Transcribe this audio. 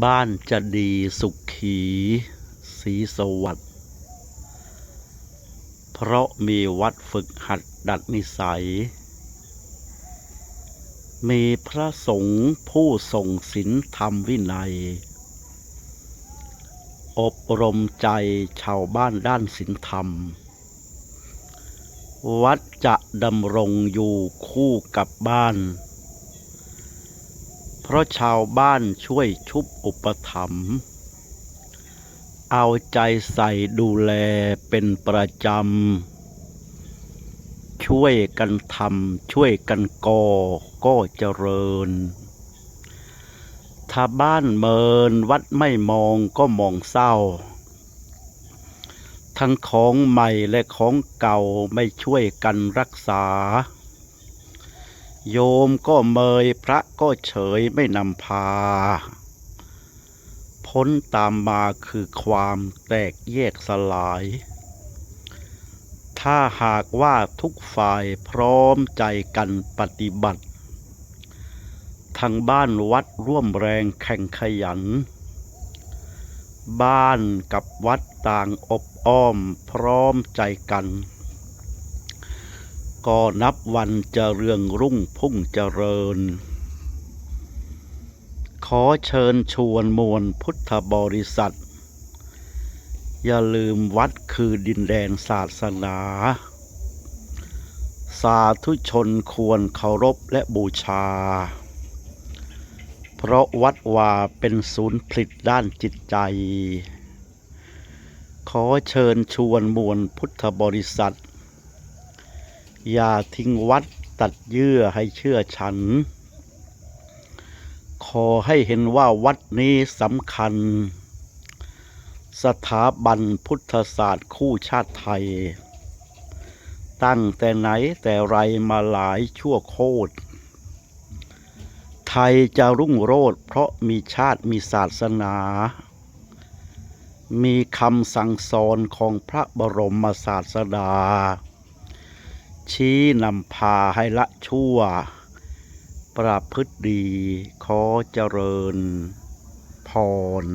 บ้านจะดีสุขีสีสวัสดิ์เพราะมีวัดฝึกหัดดัดนิสัย มีพระสงฆ์ผู้ทรงศีลธรรมวินัย อบรมใจชาวบ้านด้านศีลธรรม วัดจะดำรงอยู่คู่กับบ้าน เพราะชาวบ้านช่วยชุบอุปถัมภ์เอาใจใส่ดูแลเป็นประจำ ช่วยกันทำช่วยกันก่อก็เจริญ ถ้าบ้านเมินวัดไม่มองก็มองเศร้า ทั้งของใหม่และของเก่าไม่ช่วยกันรักษา โยมก็เมยพระก็เฉยไม่นำพา พ้นตามมาคือความแตกแยกสลาย ถ้าหากว่าทุกฝ่ายพร้อมใจกันปฏิบัติ ทางบ้านวัดร่วมแรงแข่งขยัน บ้านกับวัดต่างอบอ้อมพร้อมใจกัน ก็นับวันจะเรืองรุ่งพุ่งเจริญ ขอเชิญชวนมวลพุทธบริษัท อย่าลืมวัดคือดินแดนศาสนา สาธุชนควรเคารพและบูชา เพราะวัดวาเป็นศูนย์ผลิตด้านจิตใจ ขอเชิญชวนมวลพุทธบริษัท อย่าทิ้งวัดตัดเยื่อให้เชื่อฉัน ขอให้เห็นว่าวัดนี้สำคัญ สถาบันพุทธศาสตร์คู่ชาติไทย ตั้งแต่ไหนแต่ไรมาหลายชั่วโคตร ไทยจะรุ่งโรจน์เพราะมีชาติมีศาสนา มีคำสั่งสอนของพระบรมศาสดา ชี้นำพาให้ละชั่ว ประพฤติดี ขอเจริญพร